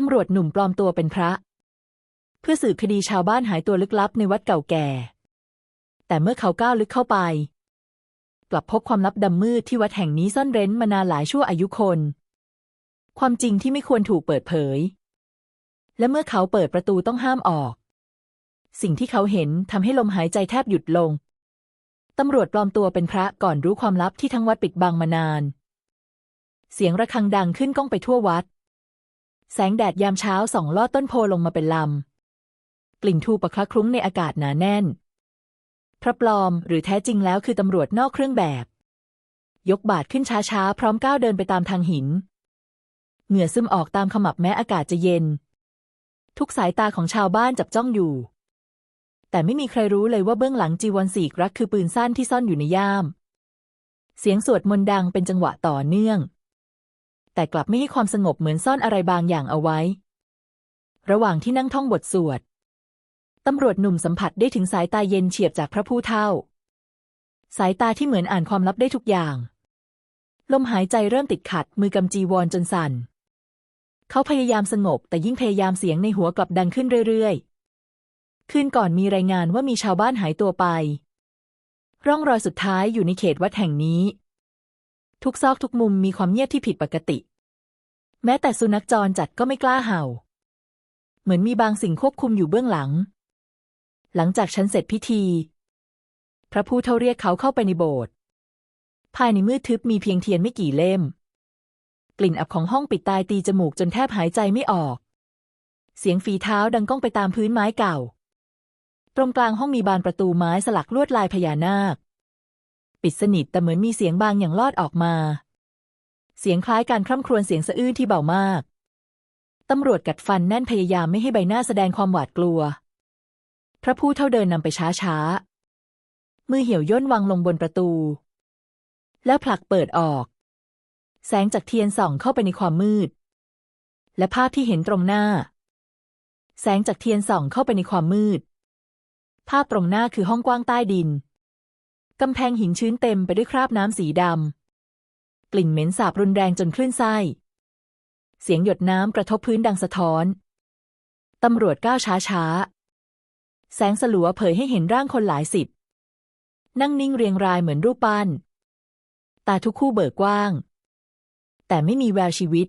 ตำรวจหนุ่มปลอมตัวเป็นพระ เพื่อสืบคดีชาวบ้านหายตัวลึกลับในวัดเก่าแก่ แต่เมื่อเขาก้าวลึกเข้าไป กลับพบความลับดำมืดที่วัดแห่งนี้ซ่อนเร้นมานานหลายชั่วอายุคน ความจริงที่ไม่ควรถูกเปิดเผย และเมื่อเขาเปิดประตูต้องห้ามออก สิ่งที่เขาเห็นทำให้ลมหายใจแทบหยุดลงตำรวจปลอมตัวเป็นพระก่อนรู้ความลับที่ทั้งวัดปิดบังมานาน เสียงระฆังดังขึ้นก้องไปทั่ววัด แสงแดดยามเช้าส่องลอดต้นโพลงมาเป็นลำ กลิ่นทูปะคละคลุ้งในอากาศหนาแน่น พระปลอมหรือแท้จริงแล้วคือตำรวจนอกเครื่องแบบ ยกบาทขึ้นช้าๆ พร้อมก้าวเดินไปตามทางหิน เหงื่อซึมออกตามขมับแม้อากาศจะเย็น ทุกสายตาของชาวบ้านจับจ้องอยู่ แต่ไม่มีใครรู้เลยว่าเบื้องหลังจีวรสีกรักคือปืนสั้นที่ซ่อนอยู่ในย่าม เสียงสวดมนต์ดังเป็นจังหวะต่อเนื่อง แต่กลับไม่ให้ความสงบเหมือนซ่อนอะไรบางอย่างเอาไว้ ระหว่างที่นั่งท่องบทสวดตำรวจหนุ่มสัมผัสได้ถึงสายตาเย็นเฉียบจากพระผู้เท่า สายตาที่เหมือนอ่านความลับได้ทุกอย่าง ลมหายใจเริ่มติดขัดมือกำจีวรจนสั่น เขาพยายามสงบแต่ยิ่งพยายามเสียงในหัวกลับดังขึ้นเรื่อยๆ คืนก่อนมีรายงานว่ามีชาวบ้านหายตัวไป ร่องรอยสุดท้ายอยู่ในเขตวัดแห่งนี้ ทุกซอกทุกมุมมีความเงียบที่ผิดปกติ ม้แต่สุนัขจรจัดก็ไม่กล้าเห่า เหมือนมีบางสิ่งควบคุมอยู่เบื้องหลัง หลังจากฉันเสร็จพิธี พระผู้เท่าเรียกเขาเข้าไปในโบสถ์ภายในมืดทึบมีเพียงเทียนไม่กี่เล่ม กลิ่นอับของห้องปิดตายตีจมูกจนแทบหายใจไม่ออก เสียงฝีเท้าดังก้องไปตามพื้นไม้เก่า ตรงกลางห้องมีบานประตูไม้สลักลวดลายพญานาค ปิดสนิทแต่เหมือนมีเสียงบางอย่างลอดออกมา เสียงคล้ายการคร่ำครวญเสียงสะอื้นที่เบามาก ตำรวจกัดฟันแน่นพยายามไม่ให้ใบหน้าแสดงความหวาดกลัว พระผู้เท่าเดินนำไปช้าๆมือเหี่ยวย่นวางลงบนประตู แล้วผลักเปิดออก แสงจากเทียนส่องเข้าไปในความมืด และภาพที่เห็นตรงหน้า แสงจากเทียนส่องเข้าไปในความมืด ภาพตรงหน้าคือห้องกว้างใต้ดินกำแพงหินชื้นเต็มไปด้วยคราบน้ำสีดำ กลิ่นเหม็นสาบรุนแรงจนคลื่นไส้ เสียงหยดน้ำกระทบพื้นดังสะท้อน ตำรวจก้าวช้าๆแสงสลัวเผยให้เห็นร่างคนหลายสิบ นั่งนิ่งเรียงรายเหมือนรูปปั้น ตาทุกคู่เบิกกว้าง แต่ไม่มีแววชีวิต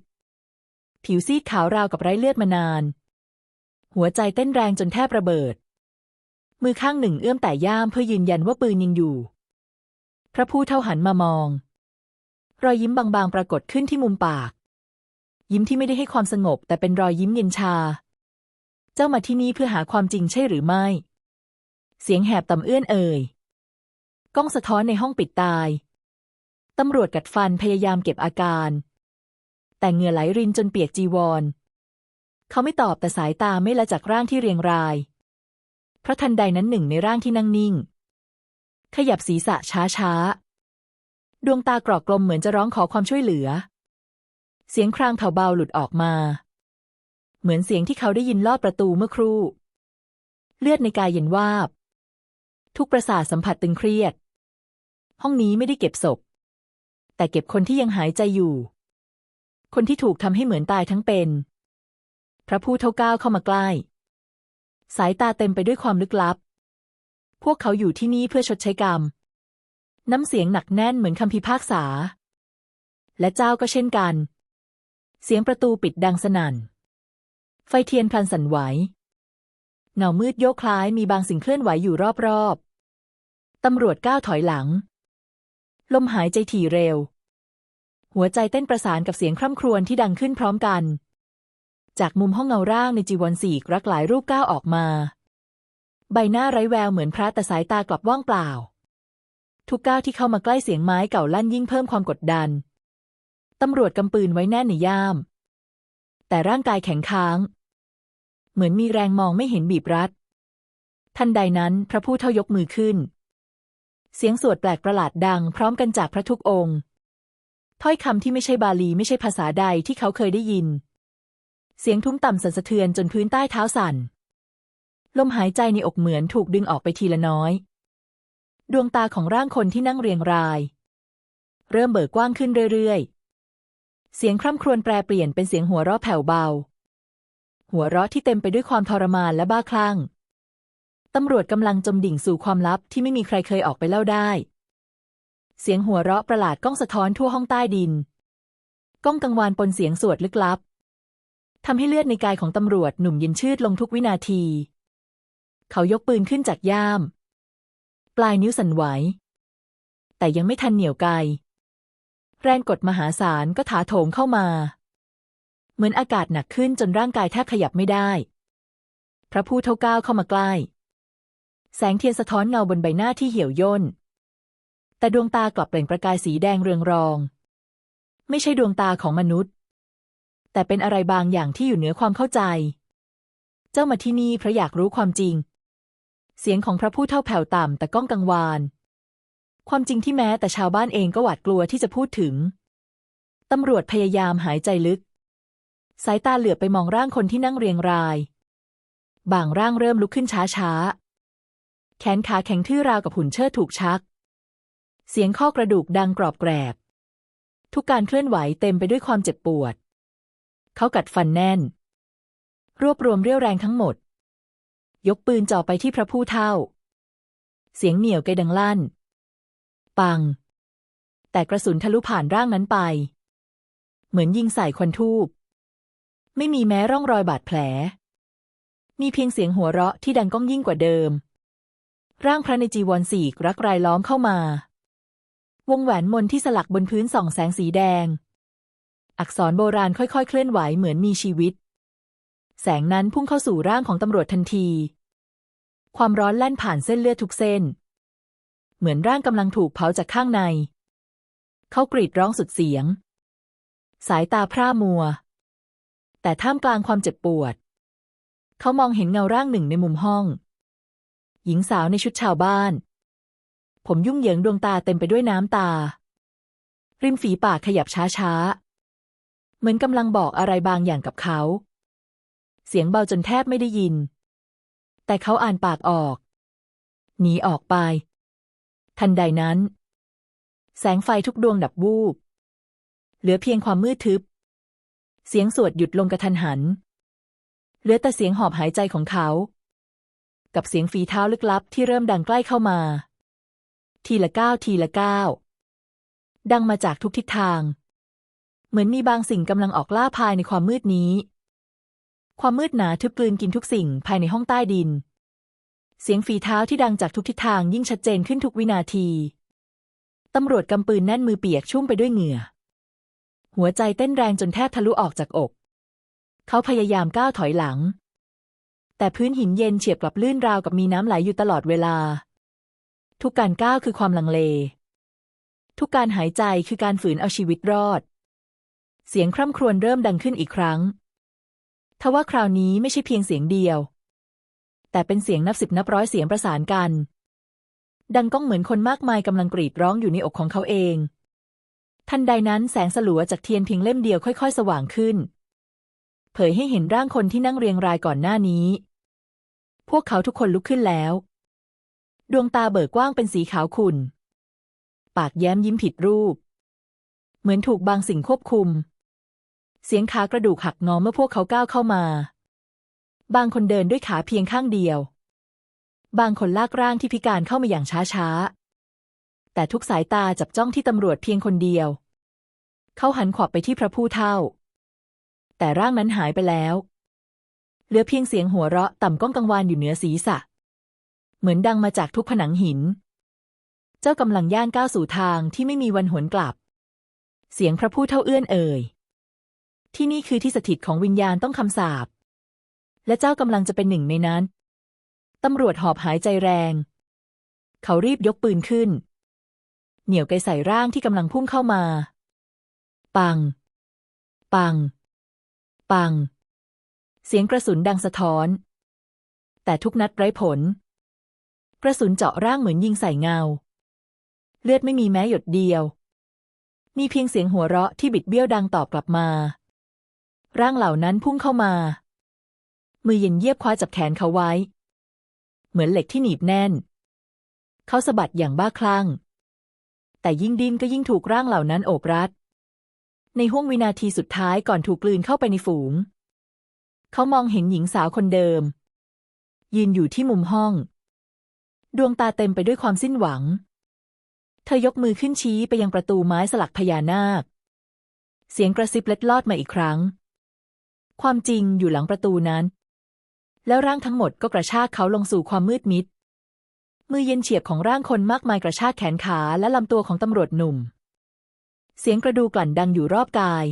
ผิวซีดขาวราวกับไร้เลือดมานาน หัวใจเต้นแรงจนแทบระเบิด มือข้างหนึ่งเอื้อมแต่ย่ามเพื่อยืนยันว่าปืนยังอยู่ พระผู้เท่าหันมามอง รอยยิ้มบางๆ ปรากฏขึ้นที่มุมปาก ยิ้มที่ไม่ได้ให้ความสงบ แต่เป็นรอยยิ้มเย็นชา เจ้ามาที่นี่เพื่อหาความจริงใช่หรือไม่ เสียงแหบต่ำเอื้อนเอ่ยกล้องสะท้อนในห้องปิดตาย ตำรวจกัดฟันพยายามเก็บอาการ แต่เหงื่อไหลรินจนเปียกจีวร เขาไม่ตอบแต่สายตาไม่ละจากร่างที่เรียงราย เพราะทันใดนั้นหนึ่งในร่างที่นั่งนิ่ง ขยับศีรษะช้าๆ ดวงตากรอกกลมเหมือนจะร้องขอความช่วยเหลือ เสียงครางแผ่วเบาหลุดออกมา เหมือนเสียงที่เขาได้ยินลอดประตูเมื่อครู่ เลือดในกายเย็นวาบ ทุกประสาทสัมผัสตึงเครียด ห้องนี้ไม่ได้เก็บศพ แต่เก็บคนที่ยังหายใจอยู่ คนที่ถูกทำให้เหมือนตายทั้งเป็น พระผู้เท่าก้าวเข้ามาใกล้ สายตาเต็มไปด้วยความลึกลับ พวกเขาอยู่ที่นี่เพื่อชดใช้กรรม น้ำเสียงหนักแน่นเหมือนคำพิพากษา และเจ้าก็เช่นกัน เสียงประตูปิดดังสนั่น ไฟเทียนพลันสั่นไหว เงามืดโยกคล้ายมีบางสิ่งเคลื่อนไหวอยู่รอบๆ ตำรวจก้าวถอยหลัง ลมหายใจถี่เร็ว หัวใจเต้นประสานกับเสียงคร่ำครวญที่ดังขึ้นพร้อมกัน จากมุมห้องเงาร่างในจีวรสีกรักหลายรูปก้าวออกมา ใบหน้าไร้แววเหมือนพระแต่สายตากลับว่างเปล่า ทุกก้าวที่เข้ามาใกล้เสียงไม้เก่าลั่นยิ่งเพิ่มความกดดัน ตำรวจกำปืนไว้แน่นในย่าม แต่ร่างกายแข็งค้าง เหมือนมีแรงมองไม่เห็นบีบรัด ทันใดนั้นพระผู้เท่ายกมือขึ้น เสียงสวดแปลกประหลาดดังพร้อมกันจากพระทุกองค์ ถ้อยคำที่ไม่ใช่บาลีไม่ใช่ภาษาใดที่เขาเคยได้ยิน เสียงทุ้มต่ำสั่นสะเทือนจนพื้นใต้เท้าสั่นลมหายใจในอกเหมือนถูกดึงออกไปทีละน้อย ดวงตาของร่างคนที่นั่งเรียงราย เริ่มเบิกกว้างขึ้นเรื่อยๆ เสียงคร่ำครวญแปรเปลี่ยนเป็นเสียงหัวเราะแผ่วเบา หัวเราะที่เต็มไปด้วยความทรมานและบ้าคลั่ง ตำรวจกำลังจมดิ่งสู่ความลับที่ไม่มีใครเคยออกไปเล่าได้ เสียงหัวเราะประหลาดก้องสะท้อนทั่วห้องใต้ดิน ก้องกังวานปนเสียงสวดลึกลับทำให้เลือดในกายของตำรวจหนุ่มเย็นชืดลงทุกวินาที เขายกปืนขึ้นจากย่าม ปลายนิ้วสั่นไหว แต่ยังไม่ทันเหนี่ยวไกแรงกดมหาศาลก็ถาโถมเข้ามา เหมือนอากาศหนักขึ้นจนร่างกายแทบขยับไม่ได้ พระผู้เท่าก้าวเข้ามาใกล้ แสงเทียนสะท้อนเงาบนใบหน้าที่เหี่ยวย่น แต่ดวงตากลับเปล่งประกายสีแดงเรืองรอง ไม่ใช่ดวงตาของมนุษย์ แต่เป็นอะไรบางอย่างที่อยู่เหนือความเข้าใจ เจ้ามาที่นี่เพราะอยากรู้ความจริง เสียงของพระผู้เท่าแผ่วต่ำแต่ก้องกังวาน ความจริงที่แม้แต่ชาวบ้านเองก็หวาดกลัวที่จะพูดถึง ตำรวจพยายามหายใจลึก สายตาเหลือบไปมองร่างคนที่นั่งเรียงราย บางร่างเริ่มลุกขึ้นช้าๆ แขนขาแข็งทื่อราวกับหุ่นเชิดถูกชัก เสียงข้อกระดูกดังกรอบแกรบ ทุกการเคลื่อนไหวเต็มไปด้วยความเจ็บปวด เขากัดฟันแน่น รวบรวมเรี่ยวแรงทั้งหมด ยกปืนจ่อไปที่พระผู้เท่า เสียงเหนียวไกดังลั่น ปัง แต่กระสุนทะลุผ่านร่างนั้นไป เหมือนยิงใส่ควันทูบ ไม่มีแม้ร่องรอยบาดแผล มีเพียงเสียงหัวเราะที่ดังก้องยิ่งกว่าเดิม ร่างพระในจีวรสีกรักรายล้อมเข้ามาวงแหวนมนที่สลักบนพื้นส่องแสงสีแดง อักษรโบราณค่อยๆ เคลื่อนไหวเหมือนมีชีวิต แสงนั้นพุ่งเข้าสู่ร่างของตำรวจทันที ความร้อนแล่นผ่านเส้นเลือดทุกเส้น เหมือนร่างกำลังถูกเผาจากข้างใน เขากรีดร้องสุดเสียง สายตาพร่ามัว แต่ท่ามกลางความเจ็บปวด เขามองเห็นเงาร่างหนึ่งในมุมห้อง หญิงสาวในชุดชาวบ้าน ผมยุ่งเหยิงดวงตาเต็มไปด้วยน้ำตา ริมฝีปากขยับช้าๆ เหมือนกำลังบอกอะไรบางอย่างกับเขา เสียงเบาจนแทบไม่ได้ยิน แต่เขาอ่านปากออก หนีออกไป ทันใดนั้น แสงไฟทุกดวงดับวูบ เหลือเพียงความมืดทึบ เสียงสวดหยุดลงกระทันหัน เหลือแต่เสียงหอบหายใจของเขา กับเสียงฝีเท้าลึกลับที่เริ่มดังใกล้เข้ามา ทีละก้าวทีละก้าวดังมาจากทุกทิศทาง เหมือนมีบางสิ่งกำลังออกล่าภายในความมืดนี้ ความมืดหนาทึบกลืนกินทุกสิ่งภายในห้องใต้ดิน เสียงฝีเท้าที่ดังจากทุกทิศทางยิ่งชัดเจนขึ้นทุกวินาที ตำรวจกำปืนแน่นมือเปียกชุ่มไปด้วยเหงื่อ หัวใจเต้นแรงจนแทบทะลุออกจากอก เขาพยายามก้าวถอยหลัง แต่พื้นหินเย็นเฉียบกลับลื่นราวกับมีน้ำไหลอยู่ตลอดเวลา ทุกการก้าวคือความลังเล ทุกการหายใจคือการฝืนเอาชีวิตรอด เสียงคร่ำครวญเริ่มดังขึ้นอีกครั้ง ทว่าคราวนี้ไม่ใช่เพียงเสียงเดียว แต่เป็นเสียงนับสิบนับร้อยเสียงประสานกัน ดังก้องเหมือนคนมากมายกำลังกรีดร้องอยู่ในอกของเขาเอง ทันใดนั้นแสงสลัวจากเทียนเพียงเล่มเดียวค่อย ๆ สว่างขึ้น เผยให้เห็นร่างคนที่นั่งเรียงรายก่อนหน้านี้ พวกเขาทุกคนลุกขึ้นแล้ว ดวงตาเบิกกว้างเป็นสีขาวขุ่น ปากแย้มยิ้มผิดรูป เหมือนถูกบางสิ่งควบคุม เสียงขากระดูกหักงอเมื่อพวกเขาก้าวเข้ามา บางคนเดินด้วยขาเพียงข้างเดียว บางคนลากร่างที่พิการเข้ามาอย่างช้าๆ แต่ทุกสายตาจับจ้องที่ตำรวจเพียงคนเดียว เขาหันขวับไปที่พระผู้เท่า แต่ร่างนั้นหายไปแล้ว เหลือเพียงเสียงหัวเราะต่ำก้องกังวานอยู่เหนือศีรษะ เหมือนดังมาจากทุกผนังหิน เจ้ากำลังย่างก้าวสู่ทางที่ไม่มีวันหวนกลับเสียงพระผู้เท่าเอื้อนเอ่ย ที่นี่คือที่สถิตของวิญญาณต้องคำสาป และเจ้ากำลังจะเป็นหนึ่งในนั้น ตำรวจหอบหายใจแรง เขารีบยกปืนขึ้น เหนี่ยวไกใส่ร่างที่กำลังพุ่งเข้ามา ปัง ปัง ปัง เสียงกระสุนดังสะท้อน แต่ทุกนัดไร้ผล กระสุนเจาะร่างเหมือนยิงใส่เงา เลือดไม่มีแม้หยดเดียว มีเพียงเสียงหัวเราะที่บิดเบี้ยวดังตอบกลับมา ร่างเหล่านั้นพุ่งเข้ามา มือเย็นเยียบคว้าจับแขนเขาไว้ เหมือนเหล็กที่หนีบแน่น เขาสะบัดอย่างบ้าคลั่ง แต่ยิ่งดิ้นก็ยิ่งถูกร่างเหล่านั้นโอบรัด ในห้วงวินาทีสุดท้ายก่อนถูกกลืนเข้าไปในฝูง เขามองเห็นหญิงสาวคนเดิม ยืนอยู่ที่มุมห้อง ดวงตาเต็มไปด้วยความสิ้นหวัง เธอยกมือขึ้นชี้ไปยังประตูไม้สลักพญานาค เสียงกระซิบเล็ดลอดมาอีกครั้ง ความจริงอยู่หลังประตูนั้น แล้วร่างทั้งหมดก็กระชากเขาลงสู่ความมืดมิด มือเย็นเฉียบของร่างคนมากมายกระชากแขนขาและลำตัวของตำรวจหนุ่ม เสียงกระดูกลั่นดังอยู่รอบกาย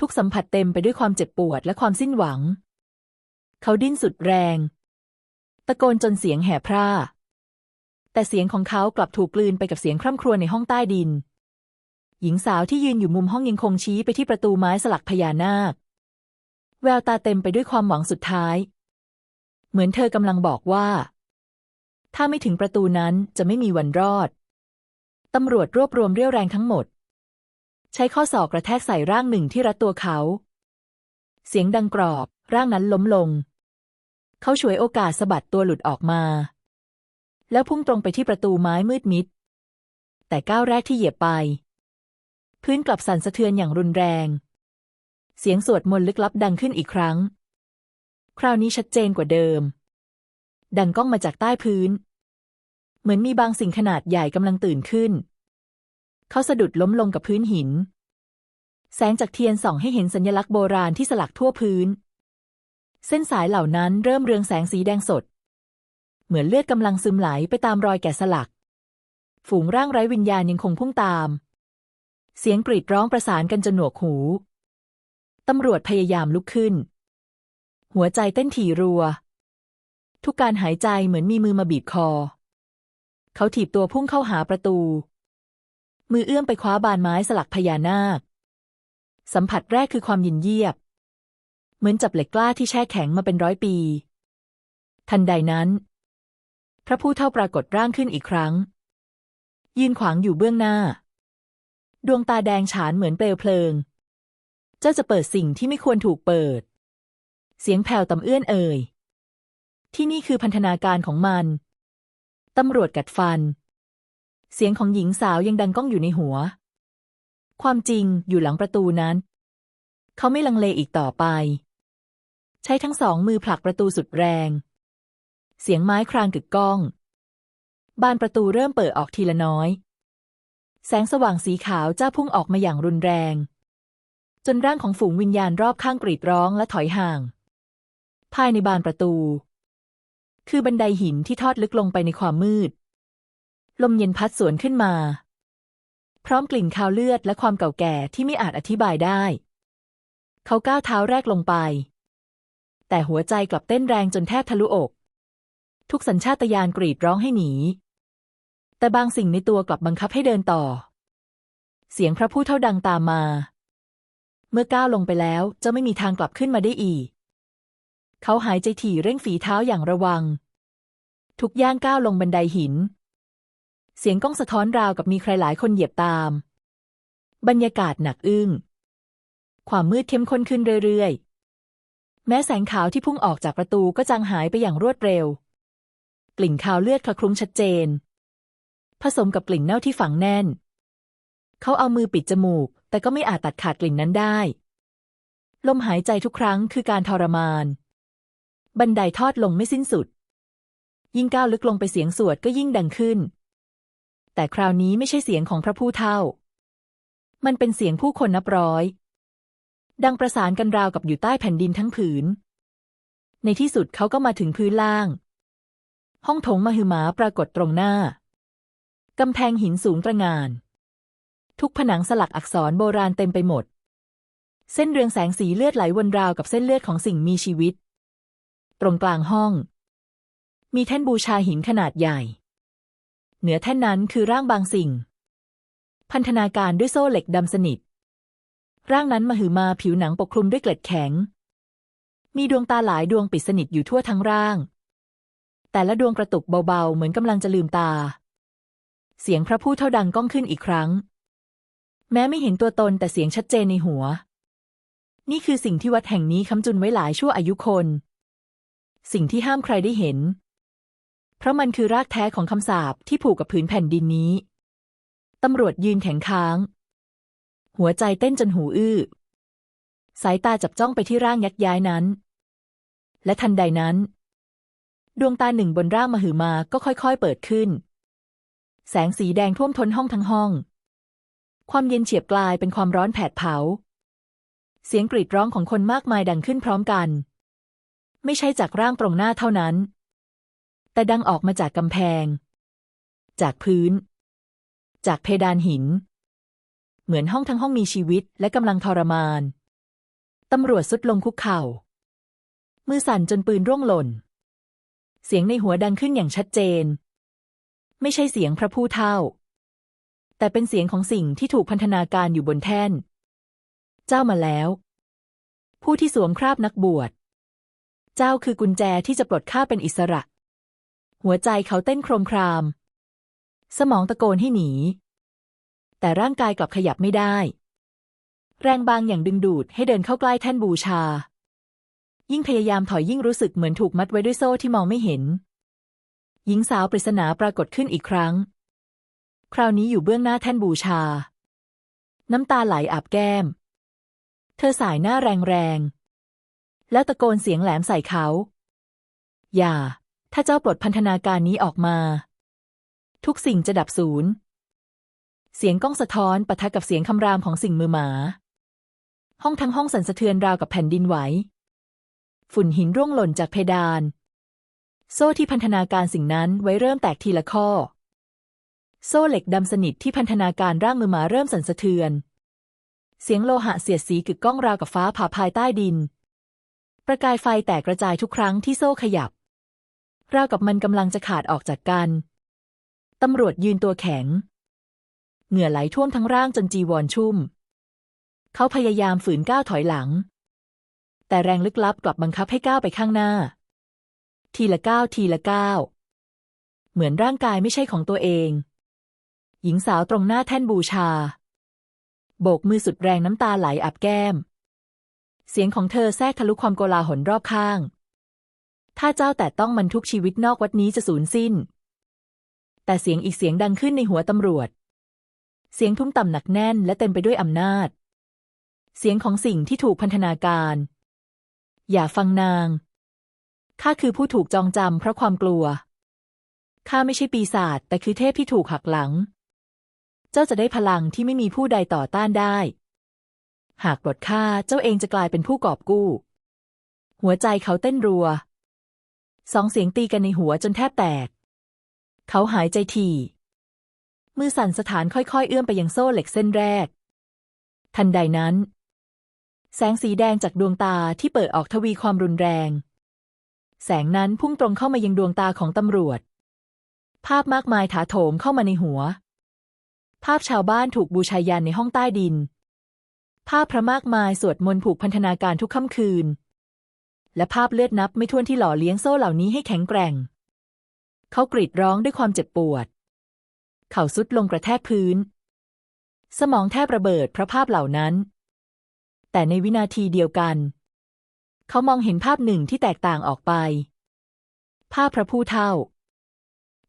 ทุกสัมผัสเต็มไปด้วยความเจ็บปวดและความสิ้นหวัง เขาดิ้นสุดแรง ตะโกนจนเสียงแห่พร่าแต่เสียงของเขากลับถูกกลืนไปกับเสียงคร่ำครวญในห้องใต้ดิน หญิงสาวที่ยืนอยู่มุมห้องยังคงชี้ไปที่ประตูไม้สลักพญานาค แววตาเต็มไปด้วยความหวังสุดท้าย เหมือนเธอกำลังบอกว่า ถ้าไม่ถึงประตูนั้นจะไม่มีวันรอด ตำรวจรวบรวมเรี่ยวแรงทั้งหมด ใช้ข้อศอกกระแทกใส่ร่างหนึ่งที่รัดตัวเขา เสียงดังกรอบ ร่างนั้นล้มลง เขาฉวยโอกาสสะบัดตัวหลุดออกมา แล้วพุ่งตรงไปที่ประตูไม้มืดมิด แต่ก้าวแรกที่เหยียบไป พื้นกลับสั่นสะเทือนอย่างรุนแรง เสียงสวดมนต์ลึกลับดังขึ้นอีกครั้ง คราวนี้ชัดเจนกว่าเดิม ดังก้องมาจากใต้พื้น เหมือนมีบางสิ่งขนาดใหญ่กำลังตื่นขึ้น เขาสะดุดล้มลงกับพื้นหิน แสงจากเทียนส่องให้เห็นสัญลักษณ์โบราณที่สลักทั่วพื้น เส้นสายเหล่านั้นเริ่มเรืองแสงสีแดงสด เหมือนเลือดกำลังซึมไหลไปตามรอยแกะสลัก ฝูงร่างไร้วิญญาณยังคงพุ่งตามเสียงกรีดร้องประสานกันจนหนวกหู ตำรวจพยายามลุกขึ้น หัวใจเต้นถี่รัว ทุกการหายใจเหมือนมีมือมาบีบคอ เขาถีบตัวพุ่งเข้าหาประตู มือเอื้อมไปคว้าบานไม้สลักพญานาค สัมผัสแรกคือความยินเยียบ เหมือนจับเหล็กกล้าที่แช่แข็งมาเป็นร้อยปี ทันใดนั้น พระผู้เท่าปรากฏร่างขึ้นอีกครั้ง ยืนขวางอยู่เบื้องหน้า ดวงตาแดงฉานเหมือนเปลวเพลิง เจ้าจะเปิดสิ่งที่ไม่ควรถูกเปิด เสียงแผ่วต่ำเอื้อนเอ่ย ที่นี่คือพันธนาการของมัน ตำรวจกัดฟัน เสียงของหญิงสาวยังดังก้องอยู่ในหัว ความจริงอยู่หลังประตูนั้น เขาไม่ลังเลอีกต่อไป ใช้ทั้งสองมือผลักประตูสุดแรง เสียงไม้ครางกึกก้อง บานประตูเริ่มเปิดออกทีละน้อย แสงสว่างสีขาวจ้าพุ่งออกมาอย่างรุนแรง จนร่างของฝูงวิญญาณรอบข้างกรีดร้องและถอยห่าง ภายในบานประตู คือบันไดหินที่ทอดลึกลงไปในความมืด ลมเย็นพัดสวนขึ้นมา พร้อมกลิ่นคาวเลือดและความเก่าแก่ที่ไม่อาจอธิบายได้ เขาก้าวเท้าแรกลงไป แต่หัวใจกลับเต้นแรงจนแทบทะลุอก ทุกสัญชาตญาณกรีดร้องให้หนี แต่บางสิ่งในตัวกลับบังคับให้เดินต่อ เสียงพระผู้เท่าดังตามมา เมื่อก้าวลงไปแล้วจะไม่มีทางกลับขึ้นมาได้อีก เขาหายใจถี่เร่งฝีเท้าอย่างระวัง ทุกย่างก้าวลงบันไดหิน เสียงก้องสะท้อนราวกับมีใครหลายคนเหยียบตาม บรรยากาศหนักอึ้ง ความมืดเข้มข้นขึ้นเรื่อยๆ แม้แสงขาวที่พุ่งออกจากประตูก็จางหายไปอย่างรวดเร็ว กลิ่นคาวเลือดคละคลุ้งชัดเจน ผสมกับกลิ่นเน่าที่ฝังแน่น เขาเอามือปิดจมูก แต่ก็ไม่อาจตัดขาดกลิ่นนั้นได้ ลมหายใจทุกครั้งคือการทรมาน บันไดทอดลงไม่สิ้นสุด ยิ่งก้าวลึกลงไปเสียงสวดก็ยิ่งดังขึ้น แต่คราวนี้ไม่ใช่เสียงของพระผู้เท่า มันเป็นเสียงผู้คนนับร้อย ดังประสานกันราวกับอยู่ใต้แผ่นดินทั้งผืน ในที่สุดเขาก็มาถึงพื้นล่าง ห้องโถงมหึมาปรากฏตรงหน้ากำแพงหินสูงตระงาน ทุกผนังสลักอักษรโบราณเต็มไปหมด เส้นเรืองแสงสีเลือดไหลวนราวกับเส้นเลือดของสิ่งมีชีวิต ตรงกลางห้อง มีแท่นบูชาหินขนาดใหญ่ เหนือแท่นนั้นคือร่างบางสิ่ง พันธนาการด้วยโซ่เหล็กดำสนิท ร่างนั้นมหึมาผิวหนังปกคลุมด้วยเกล็ดแข็ง มีดวงตาหลายดวงปิดสนิทอยู่ทั่วทั้งร่าง แต่ละดวงกระตุกเบาๆ เหมือนกำลังจะลืมตา เสียงพระผู้เท่าดังก้องขึ้นอีกครั้ง แม้ไม่เห็นตัวตนแต่เสียงชัดเจนในหัว นี่คือสิ่งที่วัดแห่งนี้ค้ำจุนไว้หลายชั่วอายุคน สิ่งที่ห้ามใครได้เห็น เพราะมันคือรากแท้ของคำสาปที่ผูกกับผืนแผ่นดินนี้ ตำรวจยืนแข็งค้าง หัวใจเต้นจนหูอื้อ สายตาจับจ้องไปที่ร่างยักษ์ย้ายนั้น และทันใดนั้น ดวงตาหนึ่งบนร่างมหึมาก็ค่อยๆเปิดขึ้น แสงสีแดงท่วมท้นห้องทั้งห้อง ความเย็นเฉียบกลายเป็นความร้อนแผดเผา เสียงกรีดร้องของคนมากมายดังขึ้นพร้อมกัน ไม่ใช่จากร่างตรงหน้าเท่านั้น แต่ดังออกมาจากกำแพง จากพื้น จากเพดานหิน เหมือนห้องทั้งห้องมีชีวิตและกำลังทรมาน ตำรวจสุดลงคุกเข่า มือสั่นจนปืนร่วงหล่น เสียงในหัวดังขึ้นอย่างชัดเจน ไม่ใช่เสียงพระผู้เท่า แต่เป็นเสียงของสิ่งที่ถูกพันธนาการอยู่บนแท่น เจ้ามาแล้ว ผู้ที่สวมคราบนักบวช เจ้าคือกุญแจที่จะปลดข้าเป็นอิสระ หัวใจเขาเต้นโครมคราม สมองตะโกนให้หนี แต่ร่างกายกลับขยับไม่ได้ แรงบางอย่างดึงดูดให้เดินเข้าใกล้แท่นบูชา ยิ่งพยายามถอยยิ่งรู้สึกเหมือนถูกมัดไว้ด้วยโซ่ที่มองไม่เห็น หญิงสาวปริศนาปรากฏขึ้นอีกครั้ง คราวนี้อยู่เบื้องหน้าแท่นบูชา น้ำตาไหลอาบแก้ม เธอสายหน้าแรงๆ แล้วตะโกนเสียงแหลมใส่เขา อย่า ถ้าเจ้าปลดพันธนาการนี้ออกมา ทุกสิ่งจะดับศูนย์ เสียงก้องสะท้อนปะทะกับเสียงคำรามของสิ่งมือหมา ห้องทั้งห้องสั่นสะเทือนราวกับแผ่นดินไหว ฝุ่นหินร่วงหล่นจากเพดาน โซ่ที่พันธนาการสิ่งนั้นไว้เริ่มแตกทีละข้อ โซ่เหล็กดำสนิทที่พันธนาการร่างมือหมาเริ่มสั่นสะเทือน เสียงโลหะเสียดสีกึกก้องราวกับฟ้าผ่าภายใต้ดิน ประกายไฟแตกกระจายทุกครั้งที่โซ่ขยับ ราวกับมันกำลังจะขาดออกจากกัน ตำรวจยืนตัวแข็ง เหงื่อไหลท่วมทั้งร่างจนจีวรชุ่ม เขาพยายามฝืนก้าวถอยหลัง แต่แรงลึกลับกลับบังคับให้ก้าวไปข้างหน้า ทีละก้าวทีละก้าว เหมือนร่างกายไม่ใช่ของตัวเอง หญิงสาวตรงหน้าแท่นบูชา โบกมือสุดแรงน้ำตาไหลอาบแก้ม เสียงของเธอแทรกทะลุความโกลาหลรอบข้าง ถ้าเจ้าแต่ต้องมันทุกชีวิตนอกวัดนี้จะสูญสิ้น แต่เสียงอีกเสียงดังขึ้นในหัวตำรวจ เสียงทุ้มต่ำหนักแน่นและเต็มไปด้วยอำนาจ เสียงของสิ่งที่ถูกพันธนาการ อย่าฟังนาง ข้าคือผู้ถูกจองจำเพราะความกลัวข้าไม่ใช่ปีศาจแต่คือเทพที่ถูกหักหลัง เจ้าจะได้พลังที่ไม่มีผู้ใดต่อต้านได้ หากปลดข้าเจ้าเองจะกลายเป็นผู้กอบกู้ หัวใจเขาเต้นรัว สองเสียงตีกันในหัวจนแทบแตก เขาหายใจถี่ มือสั่นสถานค่อยๆ เอื้อมไปยังโซ่เหล็กเส้นแรก ทันใดนั้น แสงสีแดงจากดวงตาที่เปิดออกทวีความรุนแรง แสงนั้นพุ่งตรงเข้ามายังดวงตาของตำรวจภาพมากมายถาโถมเข้ามาในหัว ภาพชาวบ้านถูกบูชายันในห้องใต้ดิน ภาพพระมากมายสวดมนต์ผูกพันธนาการทุกค่ำคืน และภาพเลือดนับไม่ถ้วนที่หล่อเลี้ยงโซ่เหล่านี้ให้แข็งแกร่ง เขากรีดร้องด้วยความเจ็บปวด เข่าสุดลงกระแทกพื้น สมองแทบระเบิดเพราะภาพเหล่านั้น แต่ในวินาทีเดียวกัน เขามองเห็นภาพหนึ่งที่แตกต่างออกไป ภาพพระผู้เท่า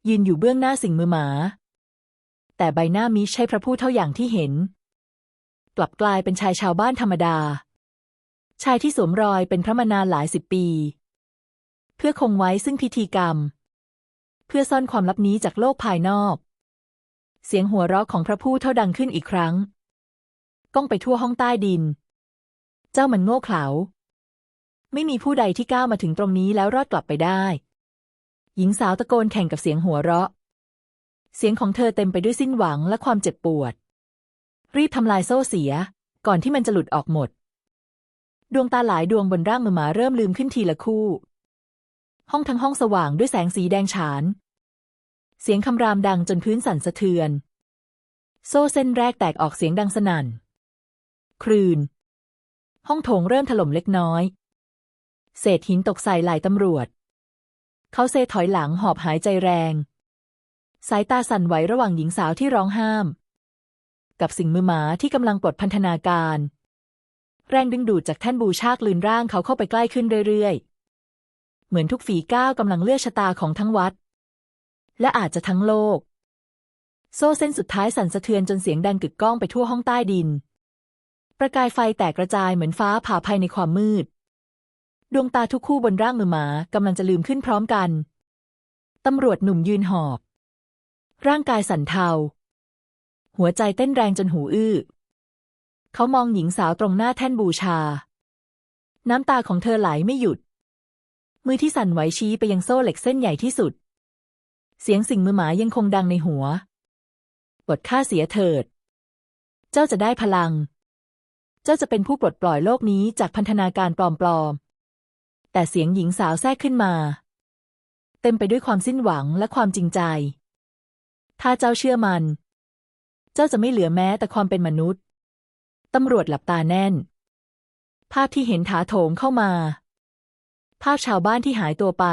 ยืนอยู่เบื้องหน้าสิ่งมือหมา แต่ใบหน้ามิใช่พระผู้เท่าอย่างที่เห็น กลับกลายเป็นชายชาวบ้านธรรมดา ชายที่สวมรอยเป็นพระมานานหลายสิบปี เพื่อคงไว้ซึ่งพิธีกรรม เพื่อซ่อนความลับนี้จากโลกภายนอก เสียงหัวเราะของพระผู้เท่าดังขึ้นอีกครั้ง ก้องไปทั่วห้องใต้ดิน เจ้ามันโง่เขลาไม่มีผู้ใดที่ก้าวมาถึงตรงนี้แล้วรอดกลับไปได้ หญิงสาวตะโกนแข่งกับเสียงหัวเราะ เสียงของเธอเต็มไปด้วยสิ้นหวังและความเจ็บปวด รีบทำลายโซ่เสีย ก่อนที่มันจะหลุดออกหมด ดวงตาหลายดวงบนร่างมือหมาเริ่มลืมขึ้นทีละคู่ ห้องทั้งห้องสว่างด้วยแสงสีแดงฉาน เสียงคำรามดังจนพื้นสั่นสะเทือน โซ่เส้นแรกแตกออกเสียงดังสนั่นครืนห้องโถงเริ่มถล่มเล็กน้อย เศษหินตกใส่ไหล่ตำรวจ เขาเซถอยหลังหอบหายใจแรง สายตาสั่นไหวระหว่างหญิงสาวที่ร้องห้าม กับสิ่งมือหมาที่กำลังปลดพันธนาการ แรงดึงดูดจากแท่นบูชากลืนร่างเขาเข้าไปใกล้ขึ้นเรื่อยๆ เหมือนทุกฝีก้าวกำลังเลือกชะตาของทั้งวัด และอาจจะทั้งโลก โซ่เส้นสุดท้ายสั่นสะเทือนจนเสียงดังกึกก้องไปทั่วห้องใต้ดิน ประกายไฟแตกกระจายเหมือนฟ้าผ่าภายในความมืด ดวงตาทุกคู่บนร่างมือหมากำลังจะลืมขึ้นพร้อมกันตำรวจหนุ่มยืนหอบ ร่างกายสั่นเทา หัวใจเต้นแรงจนหูอื้อ เขามองหญิงสาวตรงหน้าแท่นบูชา น้ำตาของเธอไหลไม่หยุด มือที่สั่นไหวชี้ไปยังโซ่เหล็กเส้นใหญ่ที่สุด เสียงสิ่งมือหมายังคงดังในหัว บทค่าเสียเถิด เจ้าจะได้พลัง เจ้าจะเป็นผู้ปลดปล่อยโลกนี้จากพันธนาการปลอมๆ แต่เสียงหญิงสาวแทรกขึ้นมา เต็มไปด้วยความสิ้นหวังและความจริงใจ ถ้าเจ้าเชื่อมัน เจ้าจะไม่เหลือแม้แต่ความเป็นมนุษย์ ตำรวจหลับตาแน่น ภาพที่เห็นถาโถมเข้ามา ภาพชาวบ้านที่หายตัวไป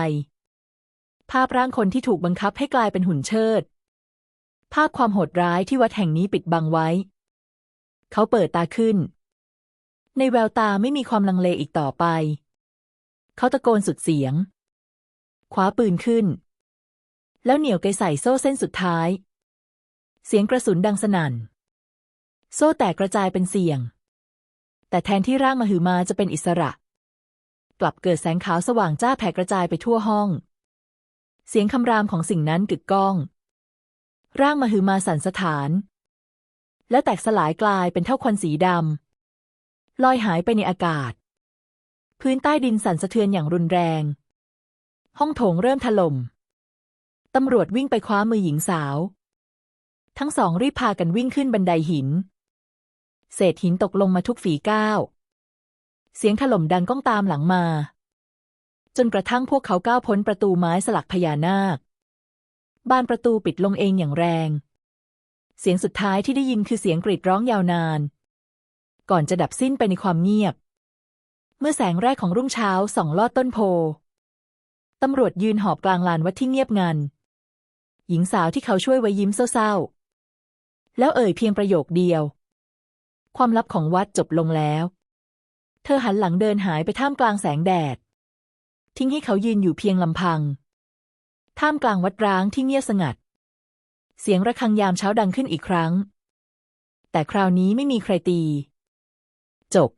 ภาพร่างคนที่ถูกบังคับให้กลายเป็นหุ่นเชิด ภาพความโหดร้ายที่วัดแห่งนี้ปิดบังไว้ เขาเปิดตาขึ้น ในแววตาไม่มีความลังเลอีกต่อไป เขาตะโกนสุดเสียงคว้าปืนขึ้น แล้วเหนี่ยวไกใส่โซ่เส้นสุดท้าย เสียงกระสุนดังสนั่น โซ่แตกกระจายเป็นเสียง แต่แทนที่ร่างมหือมาจะเป็นอิสระ กลับเกิดแสงขาวสว่างจ้าแผ่กระจายไปทั่วห้อง เสียงคำรามของสิ่งนั้นกึกก้อง ร่างมหือมาสั่นสถาน แล้วแตกสลายกลายเป็นเท่าควันสีดำลอยหายไปในอากาศ พื้นใต้ดินสั่นสะเทือนอย่างรุนแรง ห้องโถงเริ่มถล่ม ตำรวจวิ่งไปคว้ามือหญิงสาว ทั้งสองรีบพากันวิ่งขึ้นบันไดหิน เศษหินตกลงมาทุกฝีก้าว เสียงถล่มดังก้องตามหลังมา จนกระทั่งพวกเขาก้าวพ้นประตูไม้สลักพญานาค บานประตูปิดลงเองอย่างแรง เสียงสุดท้ายที่ได้ยินคือเสียงกรีดร้องยาวนาน ก่อนจะดับสิ้นไปในความเงียบ เมื่อแสงแรกของรุ่งเช้าส่องลอดต้นโพตำรวจยืนหอบกลางลานวัดที่เงียบงัน หญิงสาวที่เขาช่วยไว้ยิ้มเศร้าๆ แล้วเอ่ยเพียงประโยคเดียว ความลับของวัดจบลงแล้ว เธอหันหลังเดินหายไปท่ามกลางแสงแดด ทิ้งให้เขายืนอยู่เพียงลำพัง ท่ามกลางวัดร้างที่เงียบสงัด เสียงระฆังยามเช้าดังขึ้นอีกครั้ง แต่คราวนี้ไม่มีใครตี จบ